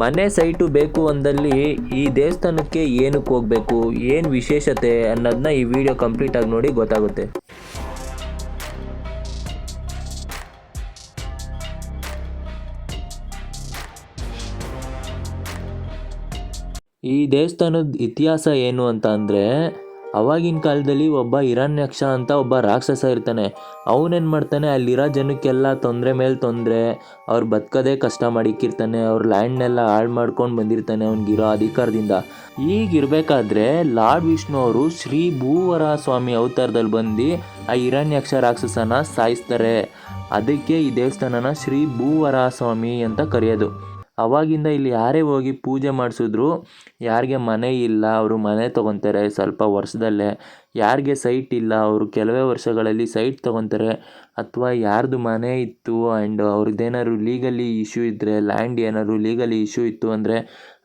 ಮನೆ ಸೈಟು ಬೇಕು ಅಂದಲ್ಲಿ ಈ ದೇವಸ್ಥಾನಕ್ಕೆ ಏನಕ್ಕೆ ಹೋಗಬೇಕು, ಏನು ವಿಶೇಷತೆ ಅನ್ನೋದನ್ನ ಈ ವಿಡಿಯೋ ಕಂಪ್ಲೀಟಾಗಿ ನೋಡಿ ಗೊತ್ತಾಗುತ್ತೆ. ಈ ದೇವಸ್ಥಾನದ ಇತಿಹಾಸ ಏನು ಅಂತ ಅಂದರೆ ಅವಾಗಿನ ಕಾಲದಲ್ಲಿ ಒಬ್ಬ ಹಿರಣ್ಯಕ್ಷ ಅಂತ ಒಬ್ಬ ರಾಕ್ಷಸ ಇರ್ತಾನೆ. ಅವನೇನು ಮಾಡ್ತಾನೆ? ಅಲ್ಲಿರೋ ಜನಕ್ಕೆಲ್ಲ ತೊಂದರೆ ಮೇಲೆ ತೊಂದರೆ, ಅವ್ರು ಬದುಕೋದೇ ಕಷ್ಟ ಮಾಡಿಕ್ಕಿರ್ತಾನೆ, ಅವ್ರ ಲ್ಯಾಂಡ್ನೆಲ್ಲ ಹಾಳು ಮಾಡ್ಕೊಂಡು ಬಂದಿರ್ತಾನೆ ಅವ್ನಿಗಿರೋ ಅಧಿಕಾರದಿಂದ. ಈಗಿರಬೇಕಾದ್ರೆ ಲಾರ್ಡ್ ವಿಷ್ಣು ಅವರು ಶ್ರೀ ಭೂವರ ಸ್ವಾಮಿ ಅವತಾರದಲ್ಲಿ ಬಂದು ಆ ಹಿರಣ್ಯಕ್ಷ ರಾಕ್ಷಸನ ಸಾಯಿಸ್ತಾರೆ. ಅದಕ್ಕೆ ಈ ದೇವಸ್ಥಾನನ ಶ್ರೀ ಭೂವರ ಸ್ವಾಮಿ ಅಂತ ಕರೆಯೋದು. ಅವಾಗಿಂದ ಇಲ್ಲಿ ಯಾರೇ ಹೋಗಿ ಪೂಜೆ ಮಾಡಿಸಿದ್ರು ಯಾರಿಗೆ ಮನೆ ಇಲ್ಲ, ಅವರು ಮನೆ ತೊಗೊತಾರೆ ಸ್ವಲ್ಪ ವರ್ಷದಲ್ಲೇ. ಯಾರಿಗೆ ಸೈಟ್ ಇಲ್ಲ, ಅವರು ಕೆಲವೇ ವರ್ಷಗಳಲ್ಲಿ ಸೈಟ್ ತೊಗೊತಾರೆ. ಅಥವಾ ಯಾರ್ದು ಮನೆ ಇತ್ತು ಆ್ಯಂಡ್ ಅವ್ರದ್ದೇನಾದ್ರು ಲೀಗಲಿ ಇಶ್ಯೂ ಇದ್ದರೆ ಲ್ಯಾಂಡ್ ಏನಾದ್ರು ಲೀಗಲಿ ಇಶ್ಯೂ ಇತ್ತು ಅಂದರೆ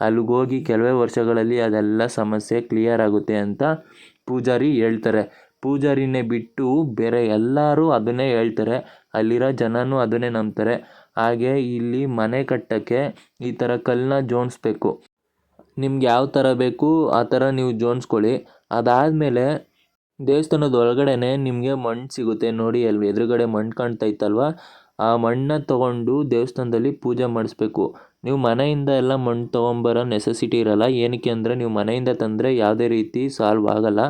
ಅಲ್ಲಿಗೋಗಿ ಕೆಲವೇ ವರ್ಷಗಳಲ್ಲಿ ಅದೆಲ್ಲ ಸಮಸ್ಯೆ ಕ್ಲಿಯರ್ ಆಗುತ್ತೆ ಅಂತ ಪೂಜಾರಿ ಹೇಳ್ತಾರೆ. ಪೂಜಾರಿನೇ ಬಿಟ್ಟು ಬೇರೆ ಎಲ್ಲರೂ ಅದನ್ನೇ ಹೇಳ್ತಾರೆ. ಅಲ್ಲಿರೋ ಜನನೂ ಅದನ್ನೇ ನಂಬ್ತಾರೆ. ಹಾಗೆ ಇಲ್ಲಿ ಮನೆ ಕಟ್ಟೋಕ್ಕೆ ಈ ಥರ ಕಲ್ಲನ್ನ ಜೋಡಿಸ್ಬೇಕು ನಿಮ್ಗೆ ಯಾವ ಥರ ಬೇಕು ಆ ಥರ ನೀವು ಜೋಡಿಸ್ಕೊಳ್ಳಿ ಅದಾದಮೇಲೆ ದೇವಸ್ಥಾನದ ಒಳಗಡೆನೆ ನಿಮಗೆ ಮಣ್ಣು ಸಿಗುತ್ತೆ ನೋಡಿ ಅಲ್ಲಿ ಎದುರುಗಡೆ ಮಣ್ಣು ಕಾಣ್ತಾ ಇತ್ತಲ್ವ? ಆ ಮಣ್ಣನ್ನ ತೊಗೊಂಡು ದೇವಸ್ಥಾನದಲ್ಲಿ ಪೂಜೆ ಮಾಡಿಸ್ಬೇಕು. ನೀವು ಮನೆಯಿಂದ ಎಲ್ಲ ಮಣ್ಣು ತೊಗೊಂಬರೋ ನೆಸೆಸಿಟಿ ಇರಲ್ಲ. ಏನಕ್ಕೆ ಅಂದರೆ ನೀವು ಮನೆಯಿಂದ ತಂದರೆ ಯಾವುದೇ ರೀತಿ ಸಾಲ್ವ್ ಆಗಲ್ಲ.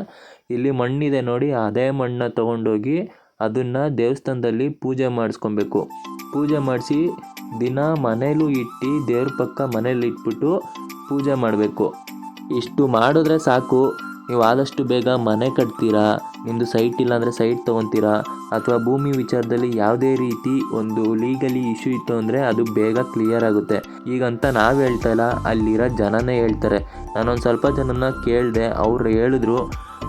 ಇಲ್ಲಿ ಮಣ್ಣಿದೆ ನೋಡಿ, ಅದೇ ಮಣ್ಣನ್ನ ತೊಗೊಂಡೋಗಿ ಅದನ್ನು ದೇವಸ್ಥಾನದಲ್ಲಿ ಪೂಜೆ ಮಾಡಿಸ್ಕೊಬೇಕು. ಪೂಜೆ ಮಾಡಿಸಿ ದಿನ ಮನೇಲೂ ಇಟ್ಟು ದೇವ್ರ ಪಕ್ಕ ಮನೇಲಿ ಇಟ್ಬಿಟ್ಟು ಪೂಜೆ ಮಾಡಬೇಕು. ಇಷ್ಟು ಮಾಡಿದ್ರೆ ಸಾಕು. ನೀವು ಆದಷ್ಟು ಬೇಗ ಮನೆ ಕಟ್ತೀರಾ? ನಿಮ್ಮದು ಸೈಟ್ ಇಲ್ಲಾಂದರೆ ಸೈಟ್ ತೊಗೊತೀರಾ? ಅಥವಾ ಭೂಮಿ ವಿಚಾರದಲ್ಲಿ ಯಾವುದೇ ರೀತಿ ಒಂದು ಲೀಗಲಿ ಇಶ್ಯೂ ಇತ್ತು ಅಂದರೆ ಅದು ಬೇಗ ಕ್ಲಿಯರ್ ಆಗುತ್ತೆ. ಈಗಂತ ನಾವು ಹೇಳ್ತಾ ಇಲ್ಲ, ಅಲ್ಲಿರೋ ಜನನೇ ಹೇಳ್ತಾರೆ. ನಾನೊಂದು ಸ್ವಲ್ಪ ಜನನ ಕೇಳಿದೆ, ಅವ್ರು ಹೇಳಿದ್ರು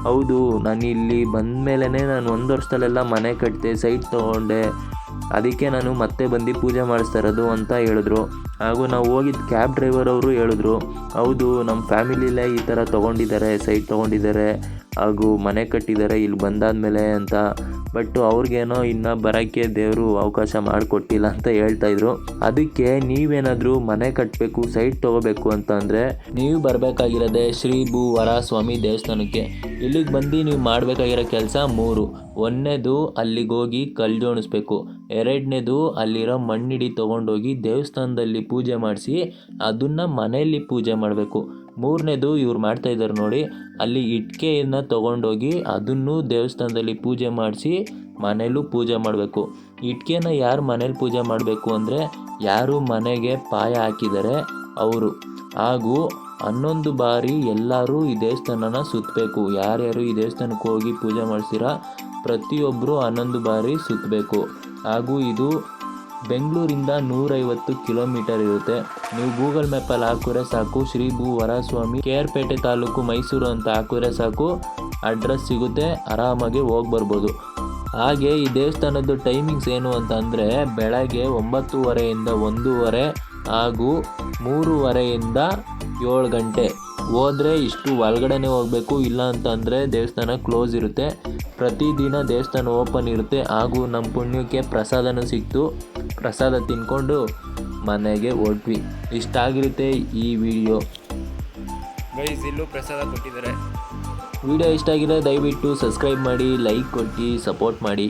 ಹೌದು, ನಾನು ಇಲ್ಲಿ ಬಂದ ಮೇಲೇ ನಾನು ಒಂದು ವರ್ಷದಲ್ಲೆಲ್ಲ ಮನೆ ಕಟ್ಟಿದೆ ಸೈಟ್ ತೊಗೊಂಡೆ. ಅದಕ್ಕೆ ನಾನು ಮತ್ತೆ ಬಂದು ಪೂಜೆ ಮಾಡಿಸ್ತಾ ಇರೋದು ಅಂತ ಹೇಳಿದ್ರು. ಹಾಗೂ ನಾವು ಹೋಗಿದ್ದ ಕ್ಯಾಬ್ ಡ್ರೈವರ್ ಅವರು ಹೇಳಿದ್ರು, ಹೌದು ನಮ್ಮ ಫ್ಯಾಮಿಲಿಲೇ ಈ ಥರ ತೊಗೊಂಡಿದ್ದಾರೆ ಸೈಟ್ ತೊಗೊಂಡಿದ್ದಾರೆ, ಹಾಗೂ ಮನೆ ಕಟ್ಟಿದ್ದಾರೆ, ಇಲ್ಲಿ ಬಂದಾದ ಮೇಲೆ ಅಂತ. ಬಟ್ ಅವ್ರಿಗೇನೋ ಇನ್ನು ಬರೋಕ್ಕೆ ದೇವರು ಅವಕಾಶ ಮಾಡಿಕೊಟ್ಟಿಲ್ಲ ಅಂತ ಹೇಳ್ತಾ ಇದ್ರು. ಅದಕ್ಕೆ ನೀವೇನಾದರೂ ಮನೆ ಕಟ್ಟಬೇಕು ಸೈಟ್ ತೊಗೋಬೇಕು ಅಂತ ಅಂದರೆ ನೀವು ಬರಬೇಕಾಗಿರೋದೆ ಶ್ರೀ ಭೂ ವರ ಸ್ವಾಮಿ ದೇವಸ್ಥಾನಕ್ಕೆ. ಇಲ್ಲಿಗೆ ಬಂದು ನೀವು ಮಾಡಬೇಕಾಗಿರೋ ಕೆಲಸ ಮೂರು. ಒಂದನೇದು ಅಲ್ಲಿಗೆ ಹೋಗಿ ಕಲ್ಲು ಜೋಡಿಸ್ಬೇಕು ಎರಡನೇದು ಅಲ್ಲಿರೋ ಮಣ್ಣಿಡಿ ತೊಗೊಂಡೋಗಿ ದೇವಸ್ಥಾನದಲ್ಲಿ ಪೂಜೆ ಮಾಡಿಸಿ, ಅದನ್ನು ಮನೆಯಲ್ಲಿ ಪೂಜೆ ಮಾಡಬೇಕು. ಮೂರನೇದು ಇವ್ರು ಮಾಡ್ತಾ ಇದ್ದಾರೆ ನೋಡಿ. ಅಲ್ಲಿ ಇಟ್ಕೆಯನ್ನು ತೊಗೊಂಡೋಗಿ ಅದನ್ನು ದೇವಸ್ಥಾನದಲ್ಲಿ ಪೂಜೆ ಮಾಡಿಸಿ ಮನೇಲೂ ಪೂಜೆ ಮಾಡಬೇಕು. ಇಟ್ಕೆನ ಯಾರು ಮನೇಲಿ ಪೂಜೆ ಮಾಡಬೇಕು ಅಂದರೆ ಯಾರು ಮನೆಗೆ ಪಾಯ ಹಾಕಿದ್ದಾರೆ ಅವರು. ಹಾಗೂ ಹನ್ನೊಂದು ಬಾರಿ ಎಲ್ಲರೂ ಈ ದೇವಸ್ಥಾನನ ಸುತ್ತಬೇಕು ಯಾರ್ಯಾರು ಈ ದೇವಸ್ಥಾನಕ್ಕೆ ಹೋಗಿ ಪೂಜೆ ಮಾಡಿಸಿರ ಪ್ರತಿಯೊಬ್ಬರು ಹನ್ನೊಂದು ಬಾರಿ ಸುತ್ತಬೇಕು ಹಾಗೂ ಇದು ಬೆಂಗಳೂರಿಂದ ನೂರೈವತ್ತು ಕಿಲೋಮೀಟರ್ ಇರುತ್ತೆ. ನೀವು ಗೂಗಲ್ ಮ್ಯಾಪಲ್ಲಿ ಹಾಕಿದ್ರೆ ಸಾಕು. ಶ್ರೀ ಭೂ ವರಸ್ವಾಮಿ ಕೆ ಪೇಟೆ ತಾಲೂಕು ಮೈಸೂರು ಅಂತ ಹಾಕಿದ್ರೆ ಸಾಕು. ಅಡ್ರೆಸ್ ಸಿಗುತ್ತೆ. ಆರಾಮಾಗಿ ಹೋಗಿ ಬರ್ಬೋದು. ಹಾಗೆ ಈ ದೇವಸ್ಥಾನದ್ದು ಟೈಮಿಂಗ್ಸ್ ಏನು ಅಂತ ಅಂದರೆ ಬೆಳಗ್ಗೆ ಒಂಬತ್ತುವರೆಯಿಂದ ಒಂದೂವರೆ ಹಾಗೂ ಮೂರುವರೆಯಿಂದ ಏಳು ಗಂಟೆ. ಹೋದರೆ ಇಷ್ಟು ಒಳಗಡೆನೇ ಹೋಗಬೇಕು ಇಲ್ಲ ಅಂತಂದರೆ ದೇವಸ್ಥಾನ ಕ್ಲೋಸ್ ಇರುತ್ತೆ. ಪ್ರತಿದಿನ ದೇವಸ್ಥಾನ ಓಪನ್ ಇರುತ್ತೆ. ಹಾಗೂ ನಮ್ಮ ಪುಣ್ಯಕ್ಕೆ ಪ್ರಸಾದನೂ ಸಿಕ್ತು. ಪ್ರಸಾದ ತಿನ್ಕೊಂಡು ಮನೆಗೆ ಹೊರಟ್ವಿ ಇಷ್ಟಾಗಿರುತ್ತೆ ಈ ವಿಡಿಯೋ ಗೈಸ್ ಇಲ್ಲೂ ಪ್ರಸಾದ ಕೊಟ್ಟಿದ್ದಾರೆ. ವಿಡಿಯೋ ಇಷ್ಟ ಆಗಿದೆ ದಯವಿಟ್ಟು ಸಬ್ಸ್ಕ್ರೈಬ್ ಮಾಡಿ ಲೈಕ್ ಕೊಟ್ಟು ಸಪೋರ್ಟ್ ಮಾಡಿ.